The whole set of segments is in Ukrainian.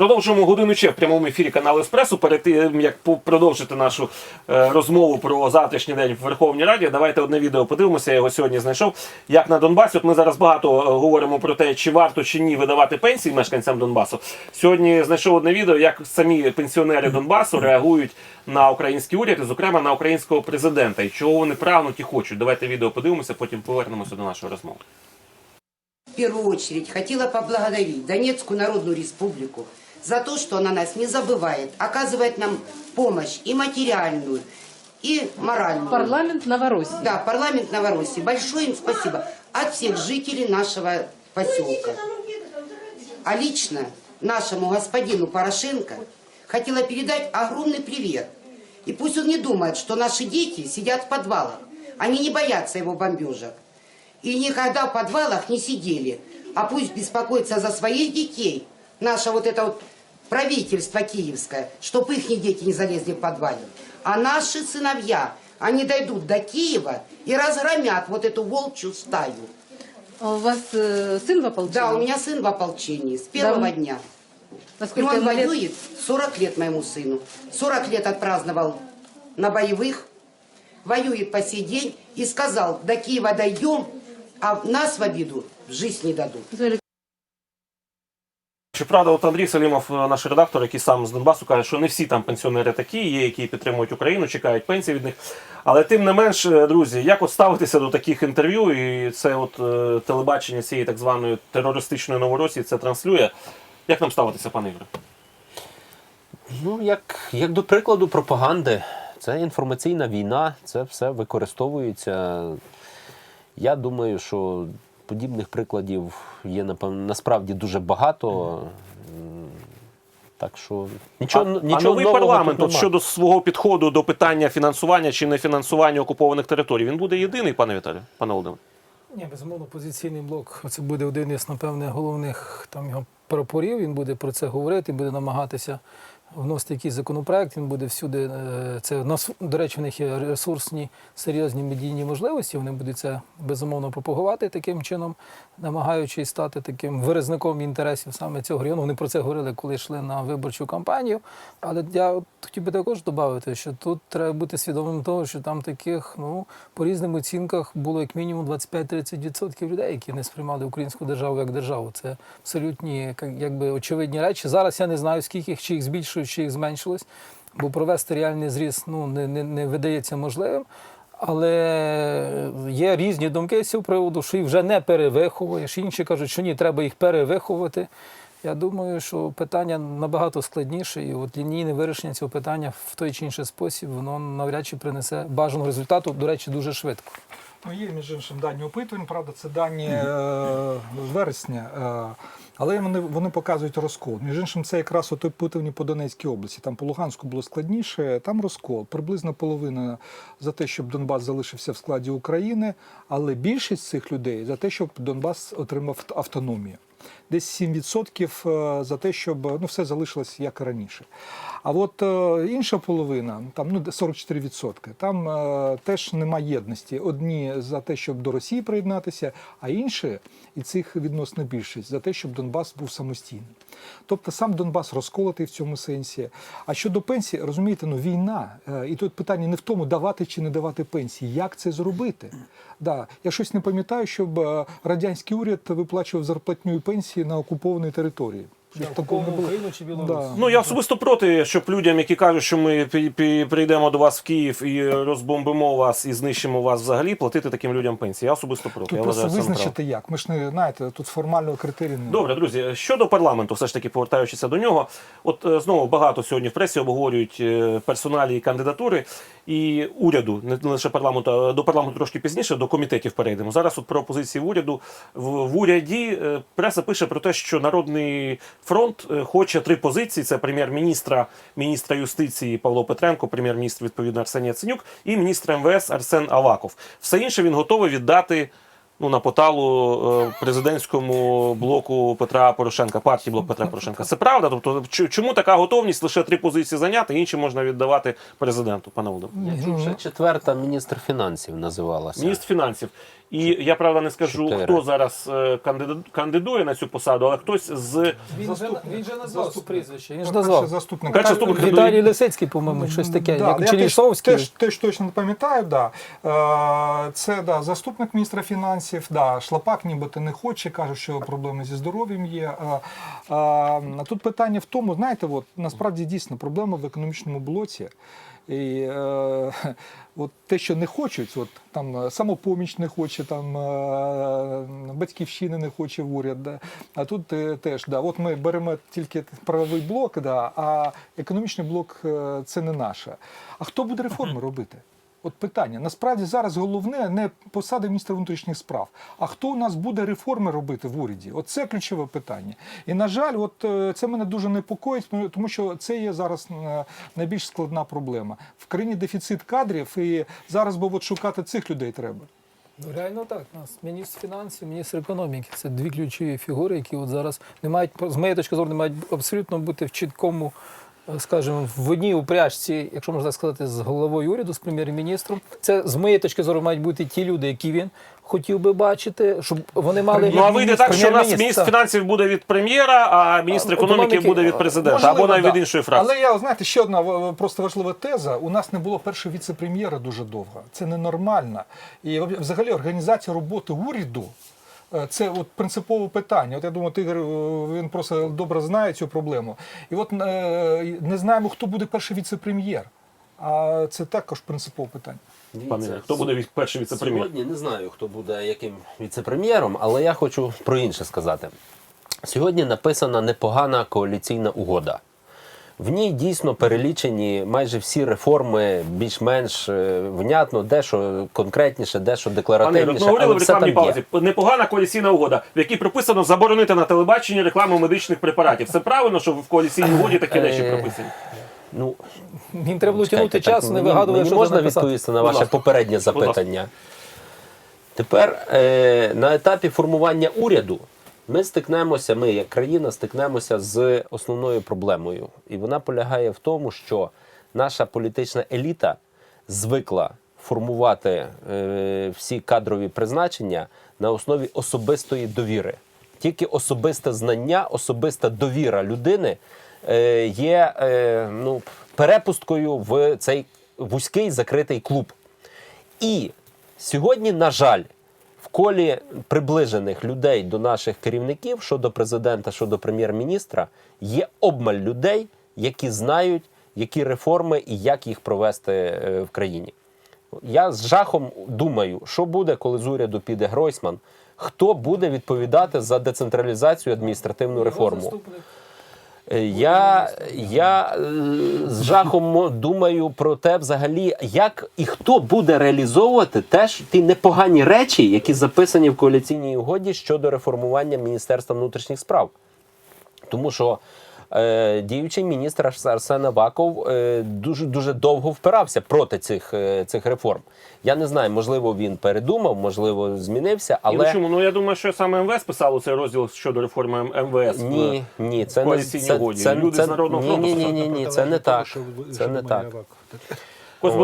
Продовжуємо годину ще в прямому ефірі каналу Еспресо. Перед тим як продовжити нашу е, розмову про завтрашній день в Верховній Раді, давайте одне відео подивимося. Я його сьогодні знайшов. Як на Донбасі, от ми зараз багато е, говоримо про те, чи варто чи ні видавати пенсії мешканцям Донбасу. Сьогодні знайшов одне відео, як самі пенсіонери Донбасу реагують на український уряд, і зокрема на українського президента, і чого вони прагнуть і хочуть. Давайте відео подивимося, потім повернемося до нашої розмови. В первую очередь хотела поблагодарить Донецкую Народную Республику за то, что она нас не забывает, оказывает нам помощь и материальную, и моральную. Парламент Новороссии. Да, парламент Новороссии. Большое им спасибо от всех жителей нашего поселка. А лично нашему господину Порошенко хотела передать огромный привет. И пусть он не думает, что наши дети сидят в подвалах. Они не боятся его бомбежек. И никогда в подвалах не сидели. А пусть беспокоится за своих детей. Наше вот это вот правительство киевское, чтобы их дети не залезли в подвале. А наши сыновья, они дойдут до Киева и разгромят вот эту волчью стаю. А у вас э, сын в ополчении? Да, у меня сын в ополчении с первого Да. дня. И Насколько он ему лет? воюет 40 лет моему сыну. 40 лет отпраздновал на боевых, воюет по сей день и сказал, до Киева дойдем, а нас в обиду в жизнь не дадут. Щоправда, от Андрій Салімов, е, наш редактор, який сам з Донбасу, каже, що не всі там пенсіонери такі, є, які підтримують Україну, чекають пенсії від них. Але тим не менш, е, друзі, як от ставитися до таких інтерв'ю, і це от е, телебачення цієї так званої терористичної Новоросії це транслює. Як нам ставитися, пане Ігоре? Ну, як, як до прикладу, пропаганди. Це інформаційна війна, це все використовується. Я думаю, що подібних прикладів є напевно насправді дуже багато. Так що нічого, а, нічого а новий нового парламент, тут от щодо свого підходу до питання фінансування чи нефінансування окупованих територій, він буде єдиний, пане Віталію, пане Володимире? Ні, безумовно, позиційний блок. Це буде один із, напевне, головних там його прапорів. Він буде про це говорити, буде намагатися вносити якийсь законопроект. Він буде всюди. е, Це до речі, в них є ресурсні, серйозні медійні можливості. Вони будуть це безумовно пропагувати таким чином, намагаючись стати таким виразником інтересів саме цього району. Вони про це говорили, коли йшли на виборчу кампанію. Але я от хотів би також додати, що тут треба бути свідомим того, що там таких, ну по різним оцінках було як мінімум 25-30% людей, які не сприймали українську державу як державу. Це абсолютні якби очевидні речі. Зараз я не знаю, скільки їх, чи їх збільшують, чи їх зменшилось, бо провести реальний зріз ну не, не, не видається можливим. Але є різні думки з цього приводу, що їх вже не перевиховуєш. Інші кажуть, що ні, треба їх перевиховувати. Я думаю, що питання набагато складніше, і от лінійне вирішення цього питання в той чи інший спосіб, воно навряд чи принесе бажаного результату, до речі, дуже швидко. Ну, є, між іншим, дані опитувань, правда, це дані е, вересня, е, але вони, вони показують розкол. Між іншим, це якраз от опитування по Донецькій області. Там по Луганську було складніше, там розкол. Приблизно половина за те, щоб Донбас залишився в складі України, але більшість цих людей за те, щоб Донбас отримав автономію. Десь 7% за те, щоб ну, все залишилось як і раніше. А от е, інша половина, там ну 44%, там е, теж немає єдності. Одні за те, щоб до Росії приєднатися, а інші, і цих відносно більшість, за те, щоб Донбас був самостійним. Тобто сам Донбас розколотий в цьому сенсі. А щодо пенсії, розумієте, ну війна, е, і тут питання не в тому, давати чи не давати пенсії, як це зробити. Да, я щось не пам'ятаю, щоб е, радянський уряд виплачував зарплатню і пенсії на окупованій території. Щось такого не було. Україну чи Білорусь? Да. Ну я особисто проти, щоб людям, які кажуть, що ми пі- пі- прийдемо до вас в Київ і розбомбимо вас і знищимо вас взагалі, платити таким людям пенсії. Я особисто проти. Тут я просто вважаю, це неправильно. визначити як. Ми ж не знаєте, тут формального критерію немає. Добре, друзі, щодо парламенту, все ж таки повертаючися до нього, от е, знову багато сьогодні в пресі обговорюють е, персоналі і кандидатури і уряду, не лише парламенту, а до парламенту трошки пізніше, до комітетів перейдемо. Зараз от про позиції в уряду в, в уряді е, преса пише про те, що Народний фронт е, хоче три позиції: це прем'єр-міністра, міністра юстиції Павло Петренко, прем'єр-міністр відповідно Арсеній Яценюк і міністра МВС Арсен Аваков. Все інше він готовий віддати ну, на поталу е, президентському блоку Петра Порошенка, партії блок Петра Порошенка. Це правда? Тобто, чому така готовність лише три позиції зайняти, інші можна віддавати президенту, пане Володимире? Я чув, що четверта міністр фінансів називалася. Міністр фінансів. І я правда не скажу, Чотири. хто зараз е, кандиду- кандидує на цю посаду, але хтось з Він же, він же назвав прізвище. Він ж Перший назвав. заступник. Перший Та- заступник Віталій Лисицький, по-моєму, щось таке. Да, як, я теж, теж, теж точно не пам'ятаю, да. Е, Це да, заступник міністра фінансів, да, Шлапак нібито не хоче, каже, що проблеми зі здоров'ям є. Е, е, А тут питання в тому, знаєте, от, насправді дійсно проблема в економічному блоці. І е, от те, що не хочуть, от там е, самопоміч не хоче, там е, батьківщини не хоче в уряд. Да. А тут е, теж да, от ми беремо тільки правовий блок, да, а економічний блок е, це не наше. А хто буде реформи робити? От питання. Насправді зараз головне не посада міністра внутрішніх справ, а хто у нас буде реформи робити в уряді? От це ключове питання. І на жаль, от е, це мене дуже непокоїть, тому що це є зараз е, найбільш складна проблема. В країні дефіцит кадрів, і зараз би от шукати цих людей треба. Ну, реально так. У нас міністр фінансів, міністр економіки. Це дві ключові фігури, які от зараз не мають, з моєї точки зору, не мають абсолютно бути в чіткому, скажімо, в одній упряжці, якщо можна так сказати, з головою уряду, з прем'єр-міністром. Це з моєї точки зору мають бути ті люди, які він хотів би бачити, щоб вони мали. Ну а вийде так, що у нас Прем'єр-міністр, фінансів буде від прем'єра, а міністр економіки економіки, буде від президента, Можливо, або навіть да. від іншої фракції. Але я знаєте, ще одна просто важлива теза. У нас не було першого віце-прем'єра дуже довго. Це ненормально. І взагалі організація роботи уряду. Е, Це от принципове питання. От я думаю, Тигр е, він просто добре знає цю проблему. І от е, не знаємо, хто буде перший віце-прем'єр. А це також принципове питання. Пане, Ігоре, хто буде перший віце-прем'єр? Сьогодні не знаю, хто буде яким віце-прем'єром, але я хочу про інше сказати. Сьогодні написана непогана коаліційна угода. В ній дійсно перелічені майже всі реформи, більш-менш е, внятно, дещо конкретніше, дещо Пане Ігоре, декларативніше. ми говорили в рекламній паузі. Непогана коаліційна угода, в якій прописано заборонити на телебаченні рекламу медичних препаратів. Це правильно, що в коаліційній угоді такі речі Е, прописані? Ну, Їм треба було тягнути так, час, не мені- вигадувати, мені що можна відповісти на ваше попереднє запитання. Тепер е, на етапі формування уряду ми стикнемося, ми як країна стикнемося з основною проблемою. І вона полягає в тому, що наша політична еліта звикла формувати е, всі кадрові призначення на основі особистої довіри. Тільки особисте знання, особиста довіра людини е, є е, ну, перепусткою в цей вузький закритий клуб. І сьогодні, на жаль, в колі приближених людей до наших керівників, що до президента, що до прем'єр-міністра, є обмаль людей, які знають, які реформи і як їх провести е, в країні. Я з жахом думаю, що буде, коли з уряду піде Гройсман, хто буде відповідати за децентралізацію адміністративну реформу. Е, Я, я е, з жахом думаю про те, взагалі, як і хто буде реалізовувати теж ті непогані речі, які записані в коаліційній угоді щодо реформування Міністерства внутрішніх справ. Тому що діючий міністр Арсен Аваков е, дуже дуже довго впирався проти цих, е, цих реформ. Я не знаю, можливо, він передумав, можливо, змінився, Але... але чому? Ну я думаю, що саме МВС писало цей розділ щодо реформи МВС. ні, ні, це не це, це, це, Люди це, з Народного ні, фронту ні, ні, ні, ні, це не так. Це не так. Кось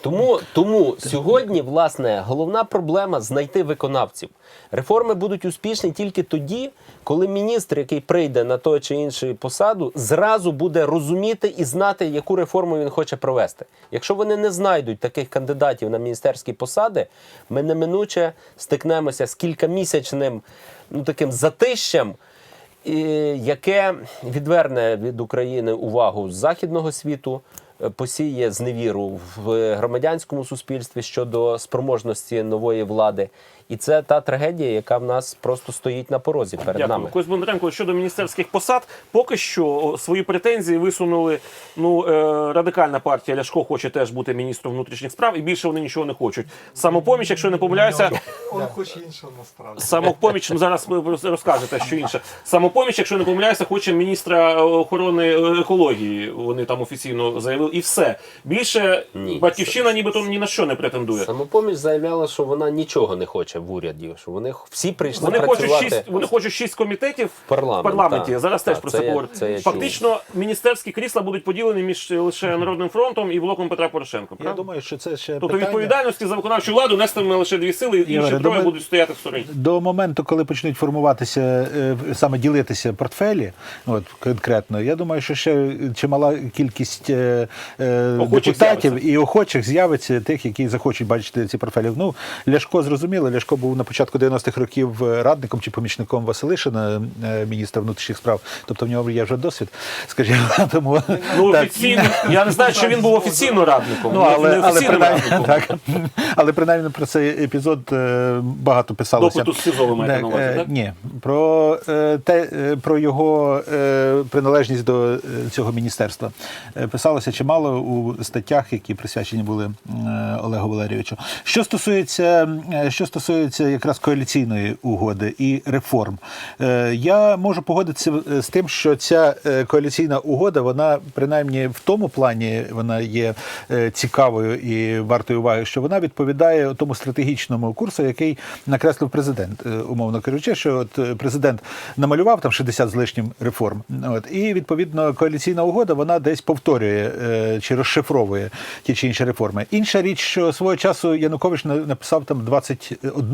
Тому, тому сьогодні, власне, головна проблема знайти виконавців. Реформи будуть успішні тільки тоді, коли міністр, який прийде на той чи іншу посаду, зразу буде розуміти і знати, яку реформу він хоче провести. Якщо вони не знайдуть таких кандидатів на міністерські посади, ми неминуче стикнемося з кількамісячним ну, таким затищем. яке відверне від України увагу з західного світу, посіє зневіру в громадянському суспільстві щодо спроможності нової влади. І це та трагедія, яка в нас просто стоїть на порозі перед Дякую. нами. Кось Бондаренко, щодо міністерських посад, поки що свої претензії висунули. Ну, е, радикальна партія Ляшко хоче теж бути міністром внутрішніх справ, і більше вони нічого не хочуть. Самопоміч, якщо не помиляюся, Он хоче іншого насправді. самопоміч, ну зараз розкажете, що інше. Самопоміч, якщо не помиляюся, хоче міністра охорони е, екології. Вони там офіційно заявили, і все. Більше Ні, батьківщина, нібито ні на що не претендує. Самопоміч заявляла, що вона нічого не хоче. Бачив в уряді, що вони всі прийшли Вони хочуть шість, вони хочуть шість комітетів Парламент, в парламенті. так. Зараз теж Так, про це це я- говорять. це чув. Фактично, міністерські крісла будуть поділені між лише Народним фронтом і блоком Петра Порошенка. Я думаю, що це ще Тобто питання. відповідальності за виконавчу владу нестиме лише дві сили, інші Ігоре, троє будуть стояти в стороні. До моменту, коли почнуть формуватися, е, саме ділитися портфелі, от конкретно, я думаю, що ще чимала кількість е, е, депутатів з'явиться. і охочих з'явиться тих, які захочуть бачити ці портфелі. Ну, Ляшко зрозуміло, Ляшко був на початку 90-х років радником чи помічником Василишина, е, міністра внутрішніх справ. Тобто в нього є вже досвід, скажімо, тому Ну, так. офіційно, я не знаю, чи він був офіційно радником. Ну, але, не але, принаймні, радником. так, але принаймні про цей епізод е, багато писалося. Допиту з СІЗО ви маєте на увазі, е, так? Ні, про, е, те, е, про його е, приналежність до е, цього міністерства. Е, Писалося чимало у статтях, які присвячені були е, Олегу Валерійовичу. Що стосується, е, що стосується якраз коаліційної угоди і реформ, е, я можу погодитися е, з тим, що ця е, коаліційна угода, вона принаймні в тому плані вона є цікавою і вартою уваги, що вона відповідає тому стратегічному курсу, який накреслив президент, умовно кажучи, що от президент намалював там 60 з лишнім реформ. От і відповідно коаліційна угода вона десь повторює чи розшифровує ті чи інші реформи. Інша річ, що свого часу Янукович на- написав там 21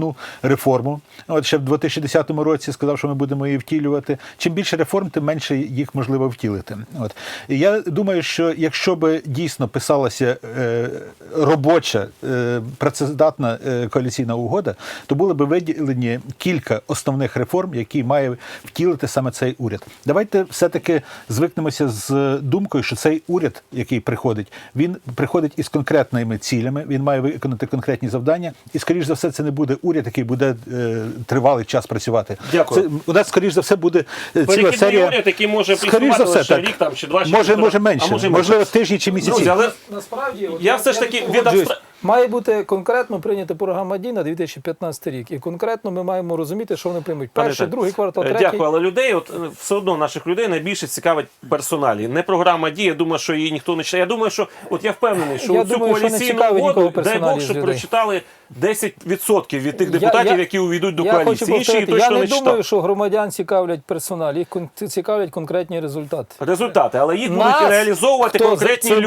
реформу. От ще в 2010 році сказав, що ми будемо її втілювати. Чим більше реформ, тим менше їх можливо втілити. От і я думаю, що якщо би дійсно писалася е, робоча е, працездатна е, коаліційна угода, то були б виділені кілька основних реформ, які має втілити саме цей уряд. Давайте все-таки звикнемося з думкою, що цей уряд, який приходить, він приходить із конкретними цілями, він має виконати конкретні завдання, і скоріш за все, це не буде уряд, який буде е, тривалий час працювати. Дякую. Це у нас скоріш за все буде е, ціла серія. уряд, який може скоріш за працювати все, лише так. рік там, чи два, чи може, може, може а менше, може менше. можливо, тижні чи місяці. Друзі, але Насправді, Я все ж таки від має бути конкретно прийнята програма дій на 2015 рік. І конкретно ми маємо розуміти, що вони приймуть. Перший, другий квартал, е, третій. Дякую, але людей, от е, все одно наших людей найбільше цікавить персоналі. Не програма дії. Я думаю, що її ніхто не читає. Я думаю, що от я впевнений, що Я цю думаю, коаліційну цікавить угоду, дай Бог, персоналі щоб людей. прочитали 10% від тих депутатів, я- які увійдуть до я хочу коаліції. Інші її точно я не не думаю, що громадян цікавлять персонал, їх цікавлять конкретні результати. Результати, але їх Нас, будуть реалізовувати конкретні це-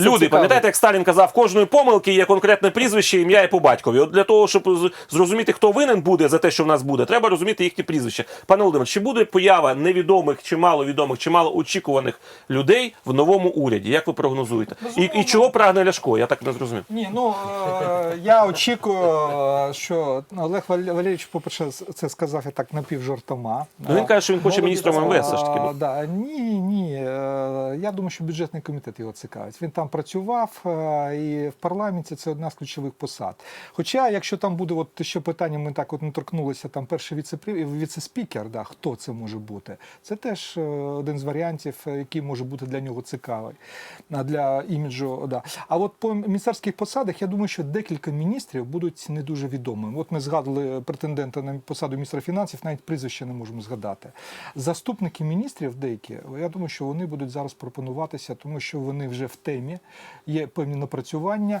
люди. Пам'ятаєте, як Сталін казав, кожної помилки є конкретне прізвище, ім'я і по батькові. От для того, щоб зрозуміти, хто винен буде за те, що в нас буде, треба розуміти їхні прізвища. Пане Володимир, чи буде поява невідомих, чи маловідомих, чи малоочікуваних людей в новому уряді? Як ви прогнозуєте? І, і чого прагне Ляшко? Я так не зрозумів. Ні, ну е, я очікую, що Олег Вал- Валерійович, по-перше, це сказав я так напівжартома. Ну, він каже, що він хоче міністром МВС все ж таки бути. Да, ні, ні. е, Я думаю, що бюджетний комітет його цікавить. Він там працював, е, і в парламенті це одна з ключових посад. Хоча, якщо там буде от ще питання, ми так от не торкнулися, там перший віце-спікер, да, хто це може бути? Це теж е, один з варіантів, е, який може бути для нього цікавий, для іміджу. Да. А от по міністерських посадах, я думаю, що декілька міністрів будуть не дуже відомими. От ми згадували претендента на посаду міністра фінансів, навіть прізвище не можемо згадати. Заступники міністрів деякі, я думаю, що вони будуть зараз пропонуватися, тому що вони вже в темі, є певні напрацювання.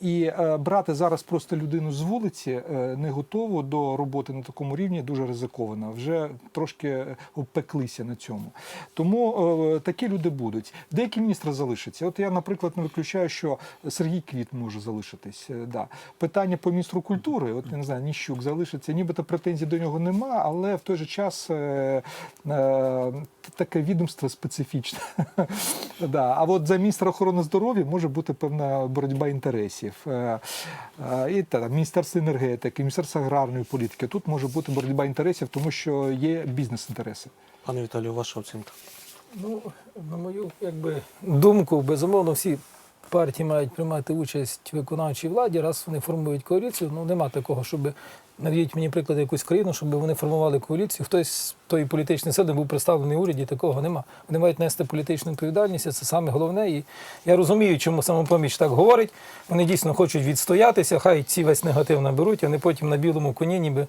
І е, брати зараз просто людину з вулиці е, не готову до роботи на такому рівні дуже ризиковано. Вже трошки обпеклися на цьому. Тому е, такі люди будуть. Деякі міністри залишаться. От я, наприклад, не виключаю, що Сергій Квіт може залишитись. Е, Да. Питання по міністру культури, от я не знаю, Ніщук залишиться, нібито претензій до нього нема, але в той же час е, е, таке відомство специфічне. да. А от за міністра охорони здоров'я може бути певна боротьба інтересів. Е, е, і та, Міністерство енергетики, Міністерство аграрної політики. Тут може бути боротьба інтересів, тому що є бізнес-інтереси. Пане Віталію, ваша оцінка. Ну, на мою якби, думку, безумовно, всі партії мають приймати участь в виконавчій владі, раз вони формують коаліцію. Ну, нема такого, щоб наведіть мені приклад якусь країну, щоб вони формували коаліцію. Хтось тої політичної сили був представлений уряді, такого нема. Вони мають нести політичну відповідальність, і це саме головне. І я розумію, чому самопоміч так говорить. Вони дійсно хочуть відстоятися, хай ці весь негатив наберуть, а вони потім на білому коні ніби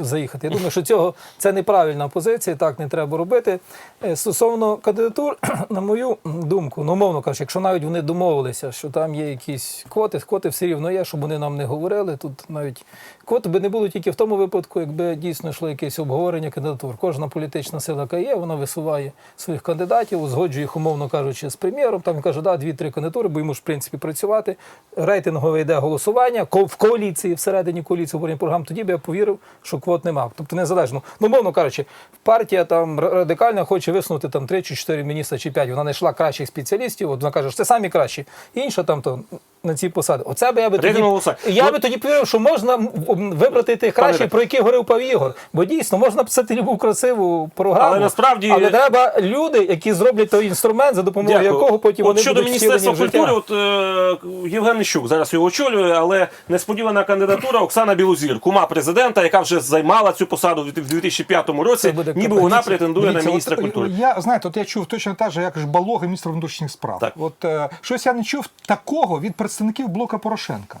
заїхати. Я думаю, що цього це неправильна позиція, так не треба робити. Е, Стосовно кандидатур, на мою думку, ну умовно кажучи, якщо навіть вони домовилися, що там є якісь квоти, квоти все рівно є, щоб вони нам не говорили. Тут навіть квоти би не було тільки в тому випадку, якби дійсно йшло якесь обговорення кандидатур. Кожна політична сила, яка є, вона висуває своїх кандидатів, узгоджує їх, умовно кажучи, з прем'єром. Там він каже, да, дві-три кандидатури, бо йому ж в принципі працювати. Рейтингове йде голосування в коаліції, всередині коаліції обговорення програм. Тоді б я повірив, що квот нема. Тобто незалежно. Ну, умовно кажучи, партія там радикальна хоче висунути там 3 чи 4 міністра чи 5. Вона знайшла кращих спеціалістів. От вона каже, що це самі кращі. Інша там то на ці посади. Оце би я би тоді, я Ну, би тоді повірив, що можна вибрати тих кращих, про яких говорив пав Ігор. Бо дійсно можна писати любу красиву програму. Але насправді- але треба люди, які зроблять той інструмент, за допомогою Дякую. якого потім от вони щодо будуть міністерства культури, от е, Євген Нищук зараз його очолює, але несподівана кандидатура Оксана Білозір, кума президента, яка вже займала цю посаду в 2005 році. Ніби вона претендує на міністра от, культури. Я знаєте, от я чув точно так же, як ж Балога, міністр внутрішніх справ. Так. От е, щось я не чув такого від представників блока Порошенка.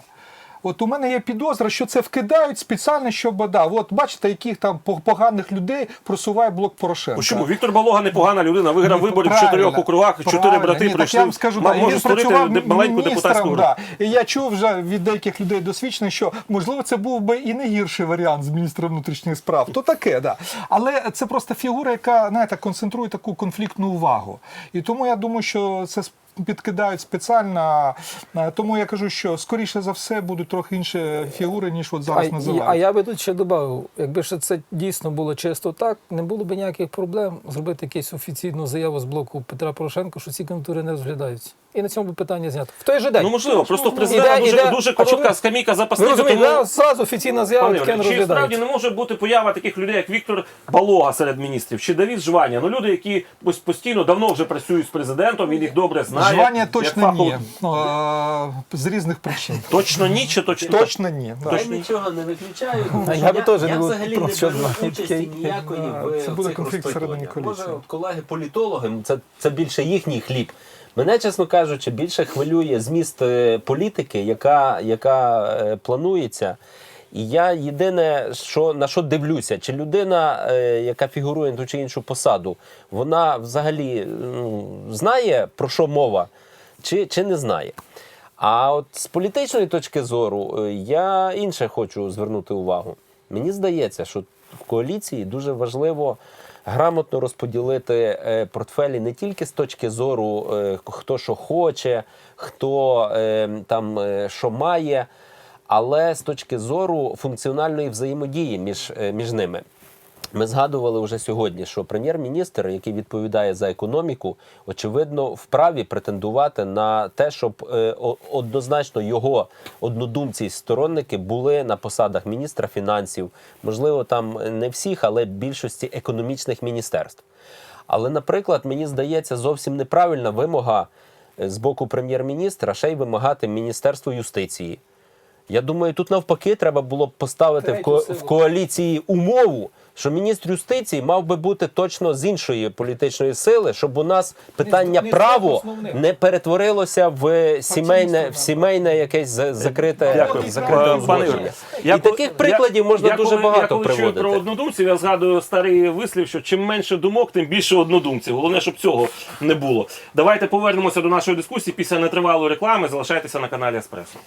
От у мене є підозра, що це вкидають спеціально, щоб да, от бачите, яких там поганих людей просуває блок Порошенка. Чому Віктор Балога непогана людина, виграв Ні, вибори в чотирьох округах, чотири брати Ні, так прийшли. я вам скажу, да, може створити маленьку депутатську групу. Да. І я чув вже від деяких людей досвідчених, що можливо це був би і не гірший варіант з міністра внутрішніх справ. То таке, да. Але це просто фігура, яка знаєте, концентрує таку конфліктну увагу. І тому я думаю, що це підкидають спеціально. Е, Тому я кажу, що скоріше за все будуть трохи інші фігури, ніж от зараз а, називають. а я би тут ще додав, якби ще це дійсно було чисто так, не було б ніяких проблем зробити якусь офіційну заяву з блоку Петра Порошенка, що ці кандидатури не розглядаються. І на цьому би питання знято. В той же день. Ну можливо, просто в президента Іде- дуже, іде- дуже коротка скамійка запасних. тому- зразу офіційна заява таке не чи справді не може бути поява таких людей, як Віктор Балога серед міністрів, чи Давід Жваня? Ну люди, які ось постійно давно вже працюють з президентом, він їх добре знає. Жвання як точно фаховий- ні. Ну, е, З різних причин. Точно ні, чи точно так? Точно ні. да. Я нічого не виключаю. А що я би теж я був взагалі не беру участі ніякої в це буде цих конфлікт всередині коаліції. Може, от колеги політологи, це, це більше їхній хліб. Мене, чесно кажучи, більше хвилює зміст е, політики, яка, яка е, планується. І я єдине, що на що дивлюся, чи людина, е, яка фігурує на ту чи іншу посаду, вона взагалі ну, знає про що мова, чи, чи не знає. А от з політичної точки зору е, я інше хочу звернути увагу. Мені здається, що в коаліції дуже важливо грамотно розподілити е, портфелі не тільки з точки зору, хто що хоче, хто там що має, але з точки зору функціональної взаємодії між, е, між ними. Ми згадували вже сьогодні, що прем'єр-міністр, який відповідає за економіку, очевидно, вправі претендувати на те, щоб е, однозначно його однодумці і сторонники були на посадах міністра фінансів, можливо, там не всіх, але більшості економічних міністерств. Але, наприклад, мені здається, зовсім неправильна вимога е, з боку прем'єр-міністра ще й вимагати Міністерство юстиції. Я думаю, тут навпаки треба було б поставити в, ко- в коаліції умову, що міністр юстиції мав би бути точно з іншої політичної сили, щоб у нас питання не право основних. не перетворилося в сімейне, в сімейне якесь за- закрите, Дякую. закрите Е, Пане узгодження. І я таких прикладів я- можна я дуже коли- багато я коли приводити. про однодумців, я згадую старий вислів, що чим менше думок, тим більше однодумців. Головне, щоб цього не було. Давайте повернемося до нашої дискусії після нетривалої реклами. Залишайтеся на каналі Еспресо.